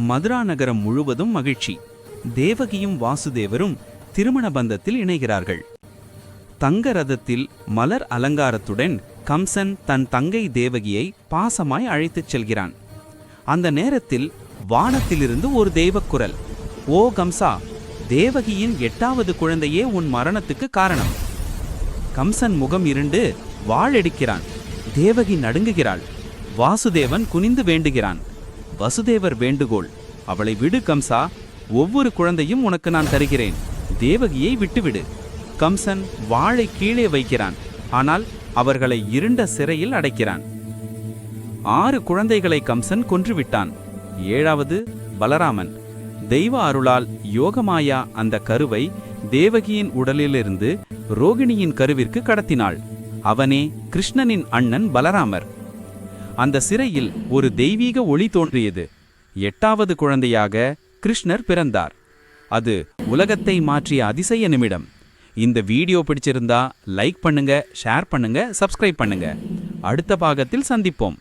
மதுரா நகரம் முழுவதும் மகிழ்ச்சி. தேவகியும் வாசுதேவரும் திருமண பந்தத்தில் இணைகிறார்கள். தங்க ரதத்தில் மலர் அலங்காரத்துடன் கம்சன் தன் தங்கை தேவகியை பாசமாய் அழைத்துச் செல்கிறான். அந்த நேரத்தில் வானத்திலிருந்து ஒரு தெய்வக்குரல் ஓ கம்சா தேவகியின் எட்டாவது குழந்தையே உன் மரணத்துக்கு காரணம். கம்சன் முகம் இருண்டு வாளெடுக்கிறான். தேவகி நடுங்குகிறாள். வாசுதேவன் குனிந்து வேண்டுகிறான். வசுதேவர் வேண்டுகோள். அவளை விடு கம்சா. ஒவ்வொரு குழந்தையும் உனக்கு நான் தருகிறேன். தேவகியை விட்டுவிடு. கம்சன் வாழை கீழே வைக்கிறான். ஆனால் அவர்களை இருண்ட சிறையில் அடைக்கிறான். ஆறு குழந்தைகளை கம்சன் கொன்றுவிட்டான். ஏழாவது பலராமன். தெய்வ அருளால் யோகமாயா அந்த கருவை தேவகியின் உடலிலிருந்து ரோகிணியின் கருவிற்கு கடத்தினாள். அவனே கிருஷ்ணனின் அண்ணன் பலராமர். அந்த சிறையில் ஒரு தெய்வீக ஒளி தோன்றியது. எட்டாவது குழந்தையாக கிருஷ்ணர் பிறந்தார். அது உலகத்தை மாற்றிய அதிசய நிமிடம். இந்த வீடியோ பிடிச்சிருந்தா லைக் பண்ணுங்க ஷேர் பண்ணுங்க சப்ஸ்கிரைப் பண்ணுங்க. அடுத்த பாகத்தில் சந்திப்போம்.